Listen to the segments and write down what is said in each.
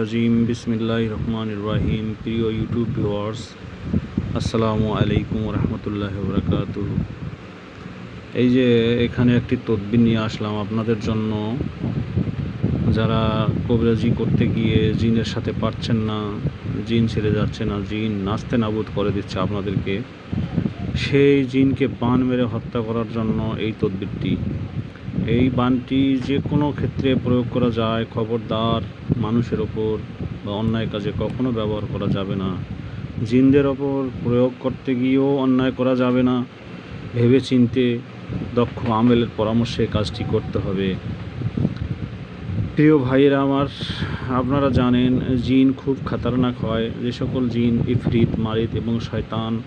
রাজিম বিসমিল্লাহ রহমান রাহিম। প্রিয় ইউটিউব ভিউয়ার্স, আসসালামু আলাইকুম রহমতুল্লাহ বরকাত এই যে এখানে একটি তদবির নিয়ে আসলাম আপনাদের জন্য। যারা কবিরাজি করতে গিয়ে জিনের সাথে পারছেন না, জিন ছেড়ে যাচ্ছে না, জিন নাচতে নাবুদ করে দিচ্ছে আপনাদেরকে, সেই জিনকে বান মেরে হত্যা করার জন্য এই তদবিরটি। এই বানটি যে কোনো ক্ষেত্রে প্রয়োগ করা যায়, খবরদার মানুষের ওপর বা অন্যায় কাজে কখনো ব্যবহার করা যাবে না। জিনদের ওপর প্রয়োগ করতে গিয়েও অন্যায় করা যাবে না। ভেবে চিনতে দক্ষ আমেলের পরামর্শে কাজটি করতে হবে। প্রিয় ভাইয়েরা, আমার, আপনারা জানেন, জিন খুব খাতারনাক হয়। যে সকল জিন, ইফরিত, মারিত এবং শয়তান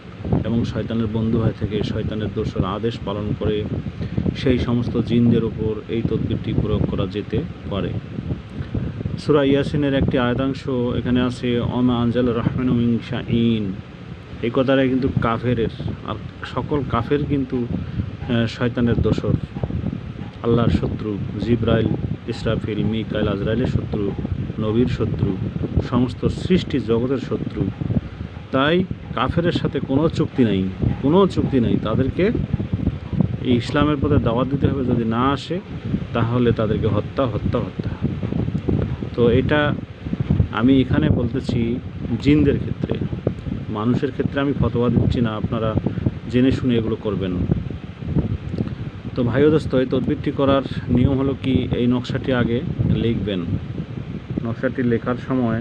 এবং শয়তানের বন্ধু হয়ে থেকে, শয়তানের দোষর আদেশ পালন করে। সেই সমস্ত জিনদের উপর এই তদবিরটি প্রয়োগ করা যেতে পারে। সুরা ইয়াসিনের একটি আয়তাংশ এখানে আছে অমা আঞ্জাল রহমান ইন এই কথাটা কিন্তু কাফেরের, আর সকল কাফের কিন্তু শয়তানের দোসর আল্লাহর শত্রু, জিব্রাইল, ইসরাফিল, মিকাইল, আজরাইলের শত্রু, নবীর শত্রু, সমস্ত সৃষ্টি জগতের শত্রু। তাই কাফেরের সাথে কোনো চুক্তি নাই, কোনো চুক্তি নাই তাদেরকে এই ইসলামের পথে দাওয়াত দিতে হবে, যদি না আসে, তাহলে তাদেরকে হত্যা হত্যা হত্যা। তো এটা আমি এখানে বলতেছি জিনদের ক্ষেত্রে। মানুষের ক্ষেত্রে আমি ফতোয়া দিচ্ছি না, আপনারা জেনে শুনে এগুলো করবেন। তো ভাইও দোস্ত, এই তদবিরটি করার নিয়ম হলো কি? এই নকশাটি আগে লিখবেন। নকশাটি লেখার সময়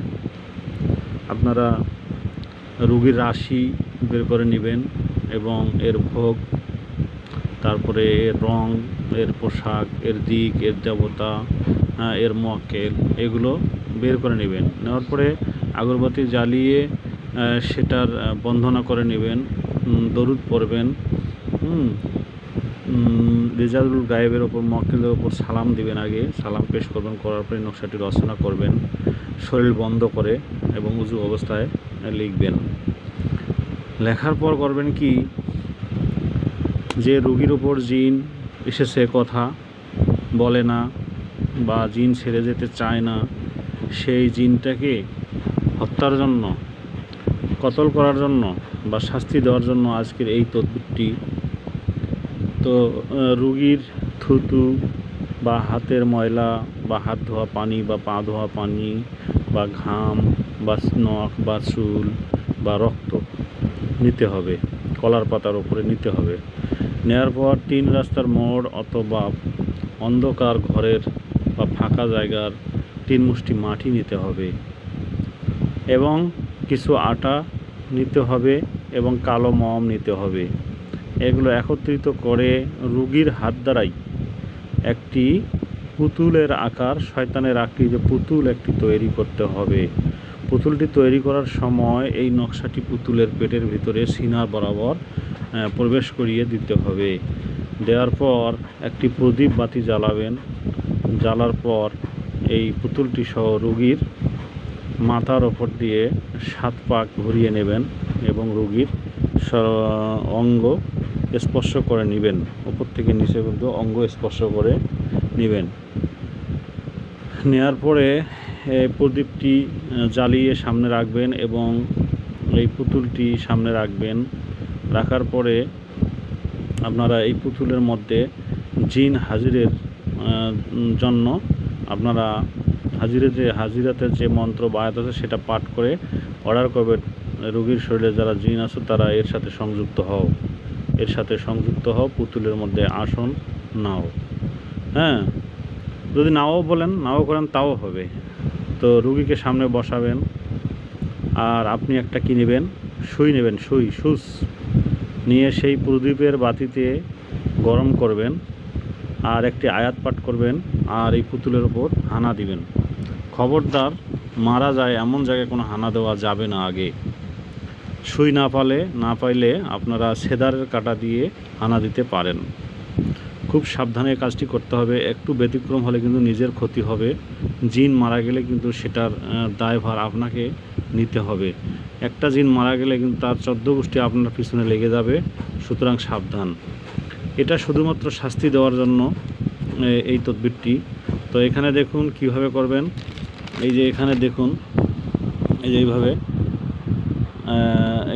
আপনারা রুগীর রাশি বের করে নেবেন এবং এর ভোগ তারপরে এর রং এর পোশাক এর দিক এর দেবতা হ্যাঁ, এর মক্কেল এগুলো বের করে নেবেন। নেওয়ার পরে আগরবাতি জ্বালিয়ে সেটার বন্ধনা করে নেবেন দরুদ পড়বেন উম, গায়েবের ওপর মক্কেলের ওপর সালাম দিবেন আগে সালাম পেশ করবেন করার পরে নকশাটি রচনা করবেন শরীর বন্ধ করে এবং উজু অবস্থায় লিখবেন। লেখার পর করবেন কি? যে রুগীর ওপর জিন এসেছে কথা বলে না বা জিন ছেড়ে যেতে চায় না, সেই জিনটাকে হত্যার জন্য, কতল করার জন্য বা শাস্তি দেওয়ার জন্য আজকের এই তদবিরটি। তো রুগীর থুতু বা হাতের ময়লা বা হাত ধোয়া পানি বা পা ধোয়া পানি বা ঘাম বা নখ বা চুল বা রক্ত নিতে হবে, কলার পাতার উপরে নিতে হবে। নেওয়ার পর তিন রাস্তার মোড় অথবা অন্ধকার ঘরের বা ফাঁকা জায়গার তিন মুষ্টি মাটি নিতে হবে এবং কিছু আটা নিতে হবে এবং কালো মম নিতে হবে। এগুলো একত্রিত করে রুগীর হাত দ্বারাই একটি পুতুলের আকার শয়তানের আকৃতি পুতুল একটি তৈরি করতে হবে। পুতুলটি তৈরি করার সময় এই নকশাটি পুতুলের পেটের ভিতরে সিনার বরাবর প্রবেশ করিয়ে দিতে হবে। দেওয়ার পর একটি প্রদীপ বাতি জ্বালাবেন। জ্বালার পর এই পুতুলটি সহ রুগীর মাথার ওপর দিয়ে সাত পাক ঘুরিয়ে নেবেন এবং রুগীর অঙ্গ স্পর্শ করে নেবেন। ওপর থেকে নিচে পর্যন্ত অঙ্গ স্পর্শ করে নেবেন। নেয়ার পরে প্রদীপটি জ্বালিয়ে সামনে রাখবেন এবং এই পুতুলটি সামনে রাখবেন। রাখার পরে আপনারা এই পুতুলের মধ্যে জিন হাজিরের জন্য আপনারা হাজিরের যে হাজিরাতে যে মন্ত্র বায়াত আছে সেটা পাঠ করে অর্ডার করবেন। রোগীর শরীরে যারা জিন আছে তারা এর সাথে সংযুক্ত হও। এর সাথে সংযুক্ত হও, পুতুলের মধ্যে আসন নাও। হ্যাঁ? যদি নাও বলেন, নাও করেন, তাও হবে। তো রুগীকে সামনে বসাবেন। আর আপনি একটা কি নেবেন? সুই নেবেন, সুই, সুস। নিয়ে সেই প্রদীপের বাতিতে গরম করবেন আর একটি আয়াত পাঠ করবেন আর এই পুতুলের ওপর হানা দিবেন। খবরদার, মারা যায় এমন জায়গায় কোনো হানা দেওয়া যাবে না আগে। সুই না পালে, না পাইলে আপনারা সেদারের কাটা দিয়ে হানা দিতে পারেন। খুব সাবধানে কাজটি করতে হবে, একটু ব্যতিক্রম হলে কিন্তু নিজের ক্ষতি হবে। জিন মারা গেলে কিন্তু সেটার দায়ভার আপনাকে নিতে হবে। একটা জিন মারা গেলে কিন্তু তার চোদ্দ গোষ্ঠী আপনার পিছনে লেগে যাবে, সুতরাং সাবধান। এটা শুধুমাত্র শাস্তি দেওয়ার জন্য এই তদবিরটি। তো এখানে দেখুন কীভাবে করবেন। এই যে এখানে দেখুন, এই যে এইভাবে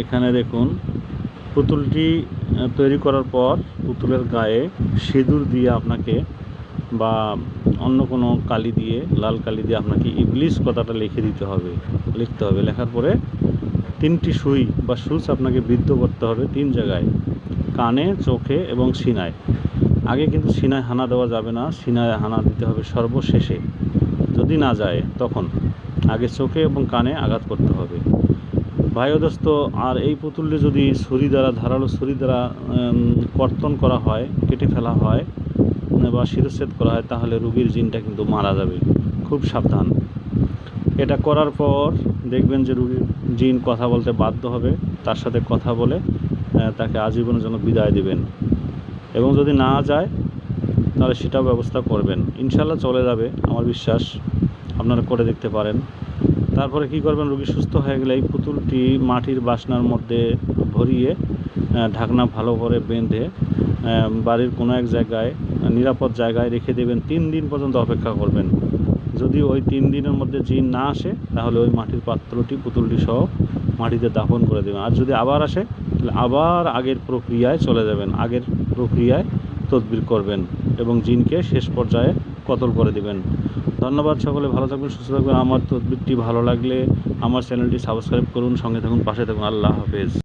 এখানে দেখুন, পুতুলটি তৈরি করার পর পুতুলের গায়ে সিঁদুর দিয়ে আপনাকে বা অন্য কোনো কালি দিয়ে, লাল কালি দিয়ে আপনাকে ইবলিশ কথাটা লিখে দিতে হবে, লিখতে হবে। লেখার পরে তিনটি সুই বা সুচ আপনাকে বিদ্ধ করতে হবে তিন জায়গায়, কানে, চোখে এবং সিনায়। আগে কিন্তু সিনায় হানা দেওয়া যাবে না, সিনায় হানা দিতে হবে সর্বশেষে। যদি না যায়, তখন আগে চোখে এবং কানে আঘাত করতে হবে। ভাই ও দোস্ত, আর এই পুতুলটি যদি ছুরি দ্বারা, ধারালো ছুরি দ্বারা কর্তন করা হয়, কেটে ফেলা হয় বা শিরচ্ছেদ করা হয়, তাহলে রুগীর জিনটা কিন্তু মারা যাবে। খুব সাবধান। এটা করার পর দেখবেন যে রুগীর জিন কথা বলতে বাধ্য হবে, তার সাথে কথা বলে তাকে আজীবনের জন্য বিদায় দিবেন। এবং যদি না যায়, তাহলে সেটাও ব্যবস্থা করবেন। ইনশাল্লাহ চলে যাবে, আমার বিশ্বাস। আপনারা করে দেখতে পারেন। তারপরে কি করবেন, রুগী সুস্থ হয়ে গেলে এই পুতুলটি মাটির বাসনার মধ্যে ভরিয়ে ঢাকনা ভালো করে বেঁধে বাড়ির কোনো এক জায়গায়, নিরাপদ জায়গায় রেখে দেবেন। তিন দিন পর্যন্ত অপেক্ষা করবেন। যদি ওই তিন দিনের মধ্যে জিন না আসে, তাহলে ওই মাটির পাত্রটি, পুতুলটি সহ মাটিতে দাফন করে দেবেন। আর যদি আবার আসে, তাহলে আবার আগের প্রক্রিয়ায় চলে যাবেন। আগের প্রক্রিয়ায় তদবির করবেন এবং জিনকে শেষ পর্যায়ে কতল করে দেবেন। ধন্যবাদ সকলে, ভালো থাকবেন, সুস্থ থাকবেন। আমার তদবিরটি ভালো লাগলে আমার চ্যানেলটি সাবস্ক্রাইব করুন, সঙ্গে থাকুন, পাশে থাকুন। আল্লাহ হাফেজ।